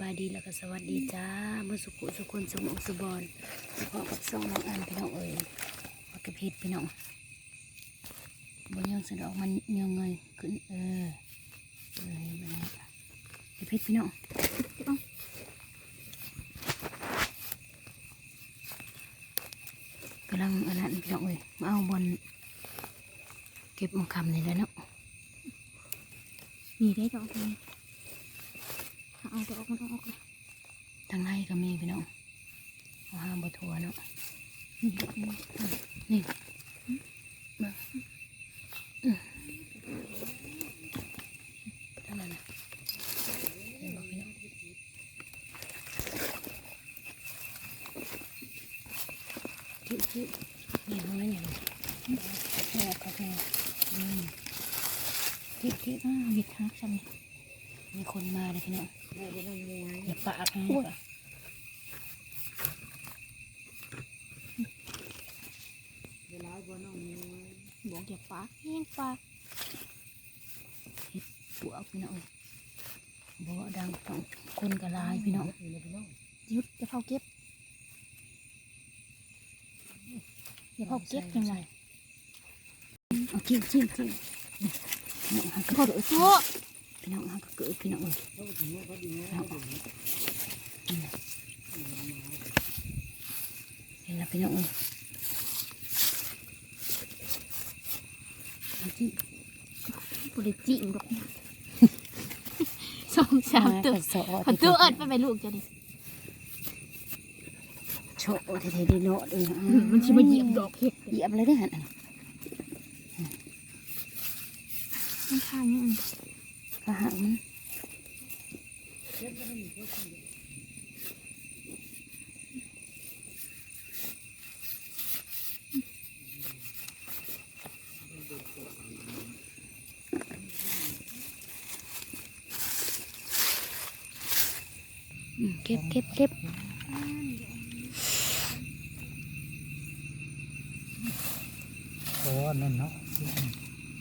บายดีแล้วก็สวัสดีจ้าเมื่อสุขุสุคนสมองสุบอนพอกับสองน้องอันพี่น้องเอ๋ยมากระพิดพี่น้องบนยังสะดอกมันยังเงยขึ้นเออเออเห็นไหมกระพิดพี่น้องกำลังอันนั้นพี่น้องเอ๋ยมาเอาบอลเก็บมังคำนี่แล้วเนาะมีได้ดอกนี้ เอาดอกมันออกทางในก็มีพี่น้องเอาห้ามบทัวเนาะนี่มาอืมเท่านั้นนะเห็นบอกพี่น้องจิ๊บจิ๊บนี่ห้องนั้นอย่างนี้แม่ก็แอืมจิ๊บจิ๊บอ่าวิดทักฉันนี่มี คนมาเลยพี่น้องอย่าปากนะโอ้ยบอกอย่าปากแห้งปากปวกพี่น้องบ่ดังต้องคนกระลายพี่น้องหยุดอย่าเผาเก็บอย่าเผาเก็บยังไงเอาจิ้มจิ้มจิ้มพี่น้องหักกระเขาเกิเดือดดโซ่ พี่น้องหักกระเกิดพี่น้องเอ้ยพี่น้องเห็นแล้วพี่น้องเอ้ยจิ้มบริจิ้มดอกสองสามตัวสอตัวเอิดไปไปลูกจะดิโชว์เท่ๆด้เนาะเอ้ยมันชิมาเหยียบดอกเห็ดเหยียบเลยได้หันมันข้างนี่ กระหังมันอืมเก็บเก็บเก็บโอ้นั่นเนาะ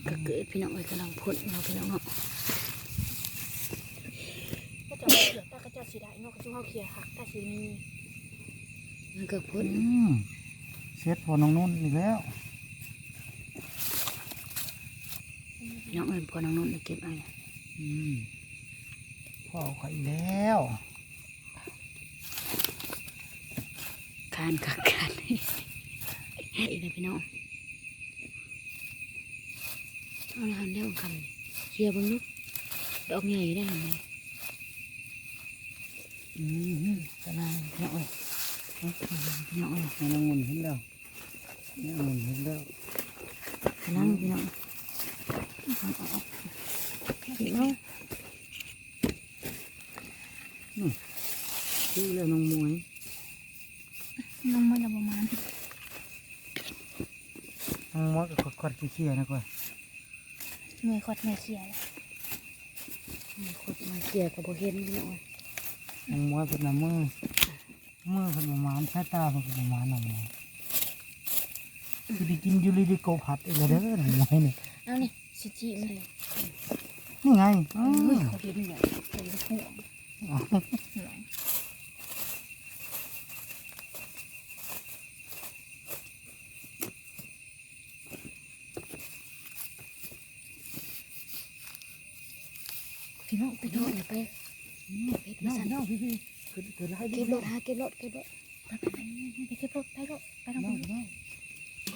ก็เกิดพี่น้องเอ้ยกำลังพ่นเราะพี่น้องเนาะ ก็จะเขียตากระจัดสีได้เนาะกระจุเขาเขียหักตาสีมีมันก็พ่นอืมเช็ดพอน้องนุ่นอีกแล้วพี่น้องเอ้ยพอน้องนุ่นเก็บเอะไรอืมพ่อเอาไข่แล้วคานคักคานอีกแล้วพี่น้องเอาละหันได้ของคำเคลียร์เบังลูกดอกใหญ่ได้เห็นไหม อืมกระลางพี่น้องเอ้ยพี่น้องเอ้ยมันงุนเห็นแล้วน้องนุ่นเห็นแล้วกระลังพี่น้องเอาออกพี่น้องชื่อแล้วน้องมวยลงมาละประมาณน้องมวยก็ขดๆเขี้ยๆนะก่อนหน่วยขดหน่เขียมีคนมาเคลียกับโบเห็นพี่น้องเอ้ย น้องมวยเป็นน้ำมือมือเป็นประมาณสายตาเป็นประมาณน้องมวยคือได้กินอยูริดิโกผัดอีกแล้วเด้อน้องมวยนี่เอานี่สิจิมันเลยนี่ไงอืเฮ้ยมเขาเห็นเลยเป็นห่วงอ๋อหลังพี่น้องพี่น้องอย่าไปไปไป น้องสั่นน้องพี่พี่คือคือไล่เก็บรถหาเก็บรถเก็บรถไปไปไปไปเก็บรถไปรถไปทางน้องนู้นน้อง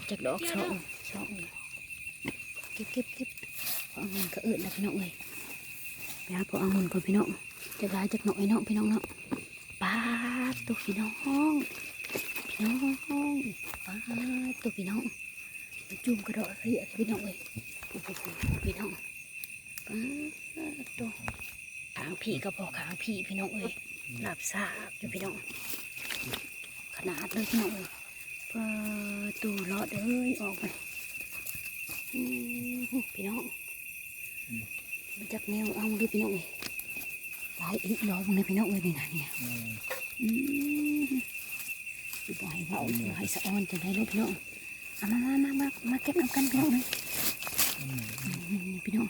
จากดอกช่องช่องเก็บเก็บเก็บพอเอาเงินก็เอิดแล้วพี่น้องเอ้ยไปหาพอเอาเงินก่อนพี่น้องจากหลายจากหน่อยเนาะพี่น้องเนาะป้าดตัวพี่น้องพี่น้องป้าดตัวพี่น้องมันจุ่มกระโดดเรียกพี่น้องเอ้ยโอ้โหพี่น้องป้าดตัว ขางพี่ก็พอขางพี่พี่น้องเอ้ยหลับซาบอยู่พี่น้อง ขนาดเลยพี่น้องเอ้ยเปิดตู้รอดเอ้ยออกไปอืมพี่น้องมันจักแนวเอาดิพี่น้องเอ้ยหลายอีกรอบเลยพี่น้องเอ้ยนี่นะเนี่ยอืมบ่ให้เบาบ่ให้สะออนจะได้ลูกพี่น้องเอามามามามามาเก็บน้ำกันพี่น้องเลยนี่พี่น้อง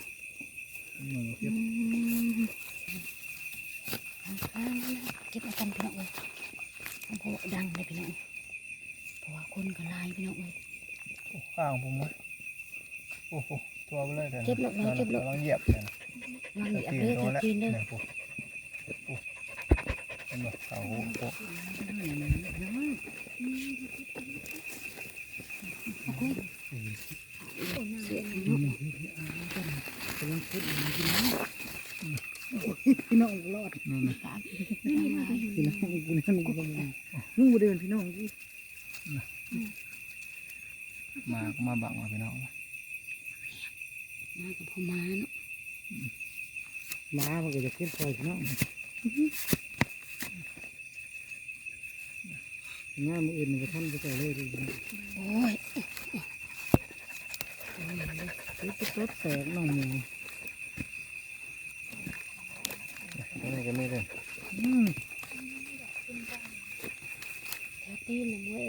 อืมอืมอ่าเก็บมากันพี่น้องเอ้ยเพราะว่าดังเลยพี่น้องเพราะว่าคนก็หลายพี่น้องเอ้ยข้างผมมั้ยโอ้โหตัวไปเลยกันเก็บลูกน้อยเก็บลูกลองเหยียบกันวางเหยียบเลยเธอกินเลยเนี่ยปุ๊บปุ๊บเห็นบ่เอาโอ้โหเสีย พี่น้องรอดนี่นะพี่น้องกูนั่นกูมึงบ่เดินพี่น้องที่มาก็มาบังมาพี่น้องมากับพ่อมาเนาะมามันก็จะเก็บซอยพี่น้องงานมืออื่นมันก็ทำไปต่อเลยดีนะโอ้ยคือจะรถแตกน้องหมู นี่ก็ไม่ได้อืมแถวตีนน่ะมวย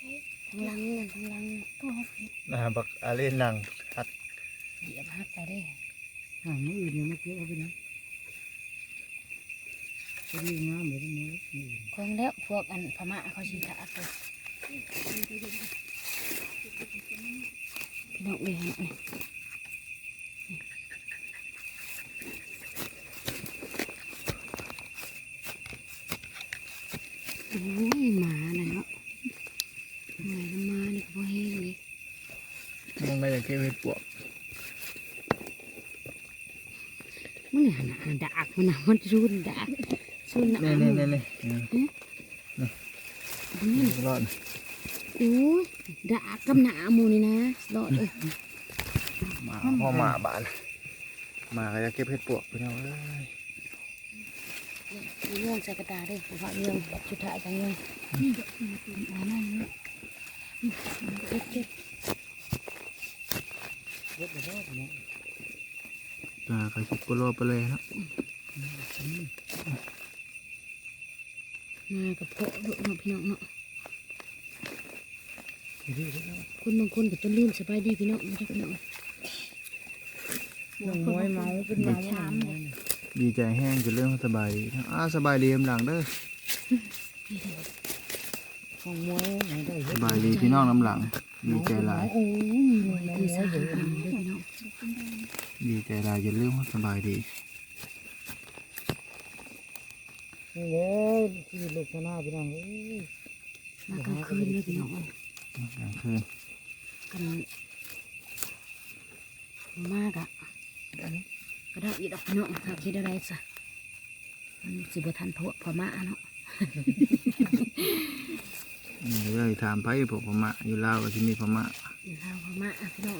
เอ้ยทางหลังน่ะทางหลังน่ะก็เอาไปนะบักอาเล่นนังฮัดเหยียบหักไปได้ห่างมืออื่นยังไม่เก็บเอาไปนะก็มีงานเหมือนกันมืออื่นคงแล้วพวกอันพม่าเขาสิขาดเลยพี่น้องเลยฮะโอ้ยหมาน่ะเนาะ หมาน้ำมานี่ก็บ่เห็นเลยมึงไม่อยากเก็บเห็ดปวกมันหันหันดากมันน่ะมันรุนดากรุนนี่อะนี่นี่นี่มันนี่รอดโอ้ยดากกับหนาหมูนี่นะรอดเลยมาพ่อหมาบานหมาก็อยากเก็บเห็ดปวกพี่น้องเอ้ยเรื่องใส่กระดาษด้วยผมว่าเรื่องสุดท้ายกันเรื่อ งเอาหน่อยนะเก็บเก็บเก็บไปแล้วพี่น้องอ่าก็คิดกุโลไปเลยเนาะมากับเพาะลูกเนาะพี่น้องเนาะดีๆแล้วคนบางคนก็จะลืมสบายดีพี่น้องไม่ใช่พี่น้องน้องมวยเมาเป็นเมาหนามเลยดีใจแห้งจะเรื่องสบายดีอ่าสบายดีกำลังเด้อ น้องมวยไหนได้ สบายดีพี่น้องน้ำหลัง ดีใจหลายโอ้ยรวยคือสหายด้วยพี่น้องดีใจหลายจะเรื่องสบายดีนี่เลยที่ลูกชนะพี่น้องเอ้ยมากลางคืนเลยพี่น้องกลางคืนกันมากอะก็ได้อีดอกพี่น้องถ้าคิดอะไรซะมันสิบทันพวกพม่าเนาะ นี่ก็เลยถามไปพวกพม่าอยู่ลาวก็จะมีพม่าเราพม่าพี่น้อง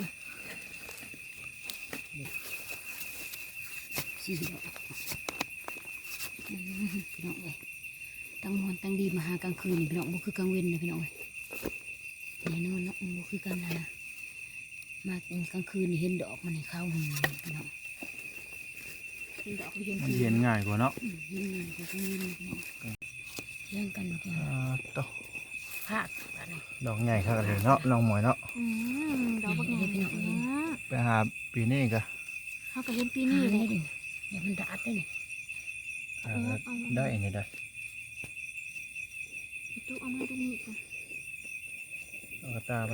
สี่ดอกอืมพี่น้องเลยตั้งมวนตั้งดีมาหากลางคืนนี่พี่น้องบ่คือกลางเว้นนะพี่น้องเลยแน่นอนเนาะบ่คือกันนะนะมา กลางคืนนี่เห็นดอกมันให้เข้าหืมพี่น้องเห็นดอกเห็นมันคืเย็นง่ายกว่าเนาะอืมเห็นงานก็ต้องเห็นพี่น้องเรื่องกันพี่น้อ่องาต่อ ภาคอะไรดอกใหญ่ครับเลยเนาะน้องหมวยเนาะอืมดอกบักใหญ่พี่น้องเนาะไปหาปีนี้ก็เขาก็เห็นปีนี่นี้เลเลยยดิอย่ามันดัดได้นี่หาได้นี่ได้พี่ตู้เอามาดูนี่ก่อนเอากระตาไป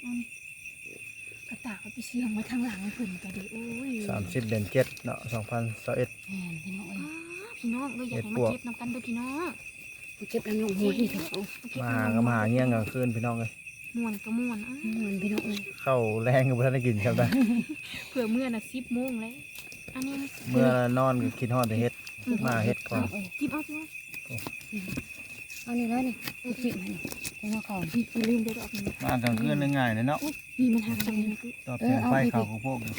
เอานี่กระตากเอาไปเสียงไว้ทางหลังเพิ่นก็ดีโอ้ยสามสิบเดือนเจ็ดเนาะสองพันสิบเอ็ด แม่นพี่น้องเอ้ย อ้าพี่น้องเราอยากให้มาเก็บน้ำกันเด้วยพี่น้องมา เก็บน้ำลงหัวนี่พี่น้องเก็บมาหาก็มาหาเงี้ยงกลางคืนพี่น้องเลยม่วนก็ม่วนอ้าม่วนพี่น้องเอ้ยเข้าแรงก็บ่ทันได้กินครับได้เผื่อเมื่อน่ะสิบโมงเลยอันนี้เมื่อนอนก็คิดฮอดแต่เฮ็ด มาเฮ็ดก่อน เอ้ยจิบเอาจิบเอาเอานี่เลยนี่เอาจิบมานี่เอามาก่อนพี่ลืมเดี๋ยวดอกนี้มากลางคืนนึงง่ายเลยเนาะนี่มันหักตรงนี้นะตอบเสียงไฟเขาของพวกนี้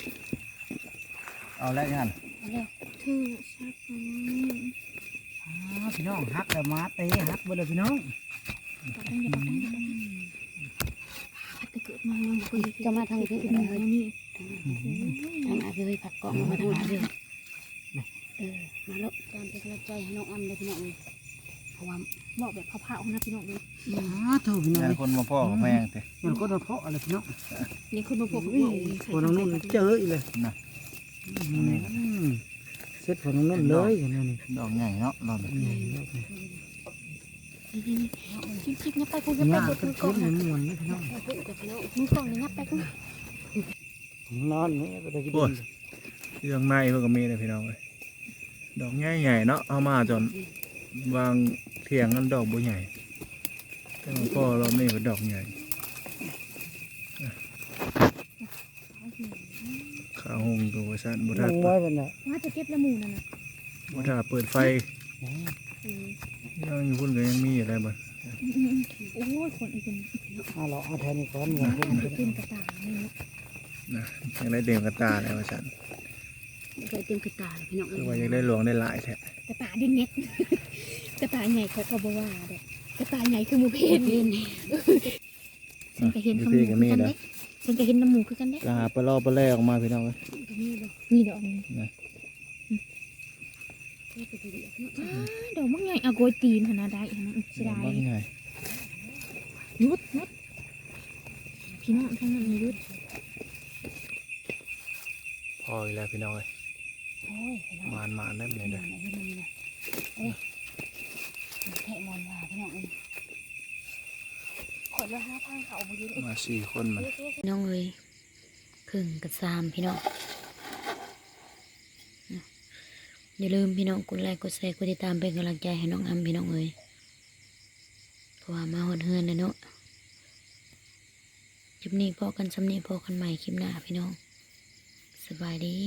เอาแล้วยันเอาเร็วคือชักอืมอ่า พี่น้องฮักแล้วมาเตะฮักเบ่เลยพี่น้องจะมาทางที่เกิดไหนเอ้ยนี่ทางอาเอ้ยผักกองมาทางอาพี่เออมาลูกตามเป็นกำลังใจให้น้องอ้ำเลยพี่น้องเพราะว่าบอกแบบเผาๆนะพี่น้องเลยอ่าเท่าพี่น้องคนมาพ่อกับแม่เตะมันก็โดนเพาะอะไรพี่น้องนี่คนมาพบอุ้ยคนน้องนุ่นเจออีกเลยนะอืม เสร็จผลนุ่นเลยอย่างนี้นี่ดอกใหญ่เนาะเราใหญ่ดอกนี่นี่นี่ชิบชิบงับไปกูงับหไปญ้ากูขึ้นมือกล้ขึ้องนนะในมวนนี่พี่น้องเอาขึ้นกับพี่น้องมือกล้องนี่งับไปกูนอนนี่ก็ได้กินเรื่องในเพิ่นก็มีเลยพี่น้องเอ้ยดอกใหญ่ๆเนาะเอามาจนวางเทียงกันดอกบ่ใหญ่แต่ของพ่อเราไม่เป็นดอกใหญ่ ขาวหงตัวสั้นบุลตางไว้เป็นน่ะว่าจะเก็บละมูนั่นน่ะบุตาเปิดไฟอืมยังอยู่พุ่นก็ยังมีอะไรบ้างโอ้ยคนอีกเป็นเอาเราเอาแทนนี่ก่อนเงินพุ่นเป็นกระต่ายนี่เนาะนะยังได้เต็มกระตาแล้วว่าฉันเคยเต็มกระตาเลยพี่น้องคือว่ายังได้หลวงได้หลายแท้กระต่ายดิ้นเน็ตกระต่ายใหญ่เขาก็บ่ว่าเด้กระต่ายใหญ่คือหมูเพเห็นนเห็นฉันก็เห็นขมูคือกันเด้ ฉันก็เห็นน้ำหมูคือกันเด้กหาปลาล่อปลาแล่ออกมาพี่น้องเอ้ยนี่ดอกนี้นะอ้าดอกมักใหญ่อะโกยตีนขนาดใดขนาดเสียดายบ้างไงยุดนุดพี่น้องทั้งนั้นมียุดพออีกแล้วพี่น้องเอ้ยโอ้ยพี่น้องมานมาได้ไหมนี่เด้อนะนี่นะเอ้ยแทะมอนว่าพี่น้องเอ้ย ขอละห้าทางเขาบ่ยืนมาสี่คนมันพี่น้องเอ้ยครึ่งกับสามพี่น้องอย่าลืมพี่น้องกดไลค์กดแชร์กดติดตามเป็นกำลังใจให้น้องอัมพี่น้องเอ้ยเพราะว่ามาหดเฮือนเลยเนาะคลิปนี้พอกันสำนีพอกันใหม่คลิปหน้าพี่น้อง สบายดี